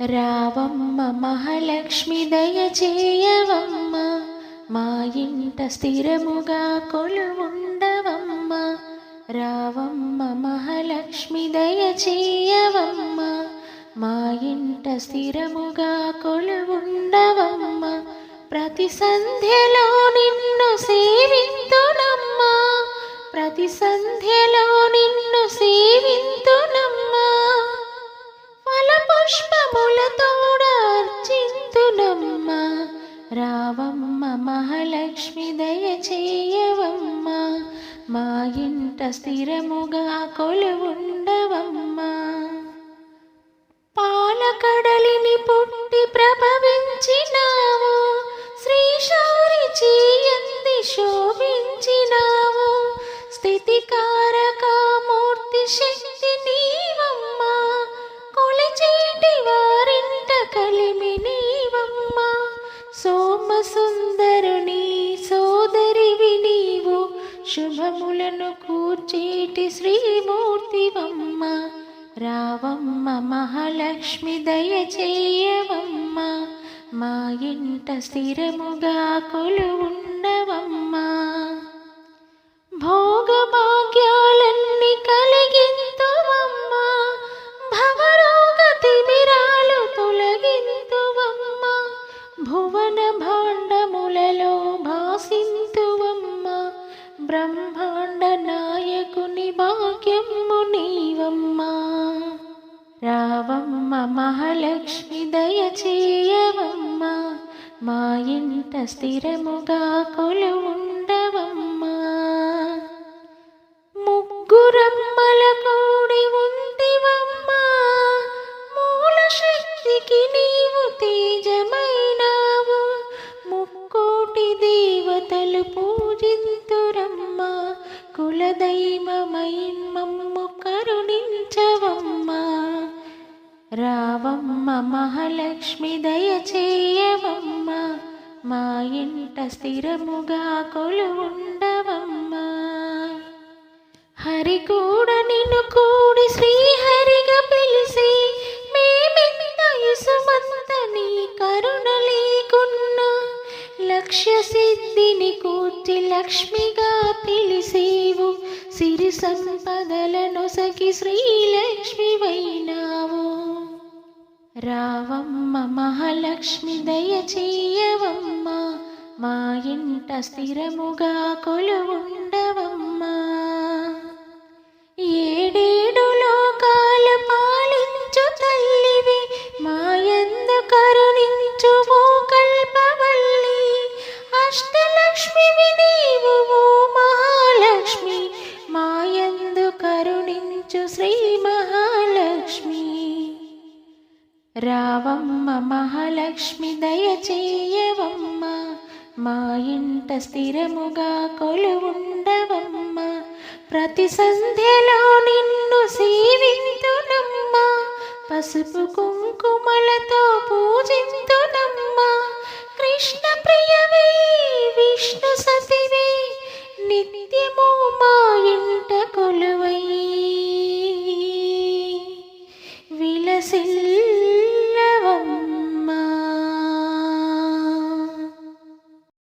రావమ్మ మహాలక్ష్మి దయచేయవమ్మ మా ఇంట స్థిరముగా కొలువుండవమ్మ. రావమ్మ మహాలక్ష్మి దయచేయవమ్మ మా ఇంట స్థిరముగా కొలువుండవమ్మ. ప్రతి సంధ్యలో నిన్ను సేవింతునమ్మ ప్రతి సంధ్యలో నిన్ను సేవింతునమ్మ. ఫల పుష్ప పుష్పములతోడార్చింతునమ్మ రావమ్మ మహాలక్ష్మి దయ చేయవమ్మ మా ఇంట స్థిరముగా కొలువుండవమ్మ. పాలకడలిని పుట్టి ప్రభవించినావు. శ్రీశౌరి చేయంది శోభించినావు. స్థితికారక మూర్తి శక్తి సుందరుని సోదరివి నీవు శుభములను కూర్చేటి శ్రీమూర్తివమ్మ. రావమ్మ మహాలక్ష్మి దయచేయవమ్మ మా ఇంట స్థిరముగా కొలు ఉండవమ్మా బ్రహ్మాండ నాయకుని భాగ్యము నీవమ్మా. రావమ్మ మహాలక్ష్మి దయచేయవమ్మా. మా ఇంట స్థిరముగా కొలువుండవమ్మా. ముగ్గురమ్మల కూడి ఉంటివమ్మా. మూల శక్తికి నీవు తేజమైనావు. ముక్కోటి దేవతలు పూ కులదైవమై మమ్ము కరుణించవమ్మా. రావమ్మ మహాలక్ష్మి దయచేయవమ్మా. మా ఇంట స్థిరముగా కొలువుండవమ్మా. హరి కూడా నిన్ను కూడి శ్రీ కూర్చి లక్ష్మిగా తెలిసేవు సిరి సంపదలను సఖి శ్రీలక్ష్మి వైనావు రావమ్మ మహాలక్ష్మి దయచేయవమ్మ మా ఇంట స్థిరముగా కొలువుండ. అష్టలక్ష్మివి నీవు ఓ మహాలక్ష్మి. మాయందు కరుణించు శ్రీ మహాలక్ష్మి. రావమ్మ మహాలక్ష్మి దయ చేయవమ్మ మా ఇంట స్థిరముగా కొలువుండవమ్మ. ప్రతి సంధ్యలో నిన్ను సేవింతునమ్మ. పసుపు కుంకుమలతో పూజింతునమ్మ. కృష్ణ ప్రియవే నిత్యము మా ఇంట